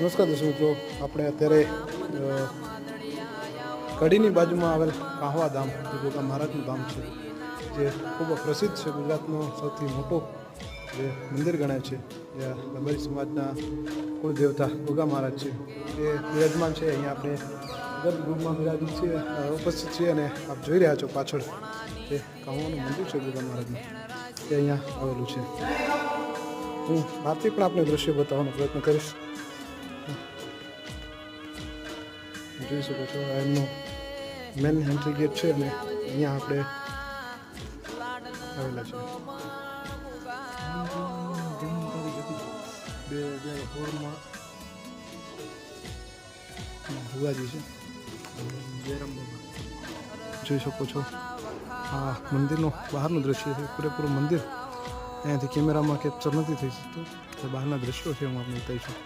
નમસ્કાર દર્શક મિત્રો, આપણે અત્યારે કઢીની બાજુમાં આવેલ કાહવા ધામ, જે ગોગા મહારાજનું ધામ છે, જે ખૂબ પ્રસિદ્ધ છે ગુજરાતનો સૌથી મોટો, જે મંદિર ગણાય છે, જ્યાં લંબારી સમાજના કુળદેવતા ગોગા મહારાજ છે. એ બિરાજમાન છે, અહીંયા આપણે ગર્ભગૃહમાં બિરાજિત છીએ ઉપસ્થિત છીએ અને આપ જોઈ રહ્યા છો પાછળ જે કાહવાનું મંદિર છે ગોગા મહારાજનું તે અહીંયા આવેલું છે. હું ભારતી પણ આપણે દ્રશ્ય બતાવવાનો પ્રયત્ન કરીશ. જોઈ શકો છો, આ એમનો મેન એન્ટ્રી ગેટ છે અને અહીંયા આપણે આવેલા છે બે હજાર સોળમાં ભુવાજી છે. જોઈ શકો છો, આ મંદિરનું બહારનું દ્રશ્ય છે, પૂરેપૂરું મંદિર. અહીંયાથી કેમેરામાં કેપ્ચર નથી થઈ શકતું બહારના દ્રશ્યો છે, હું આપને બતાવીશું.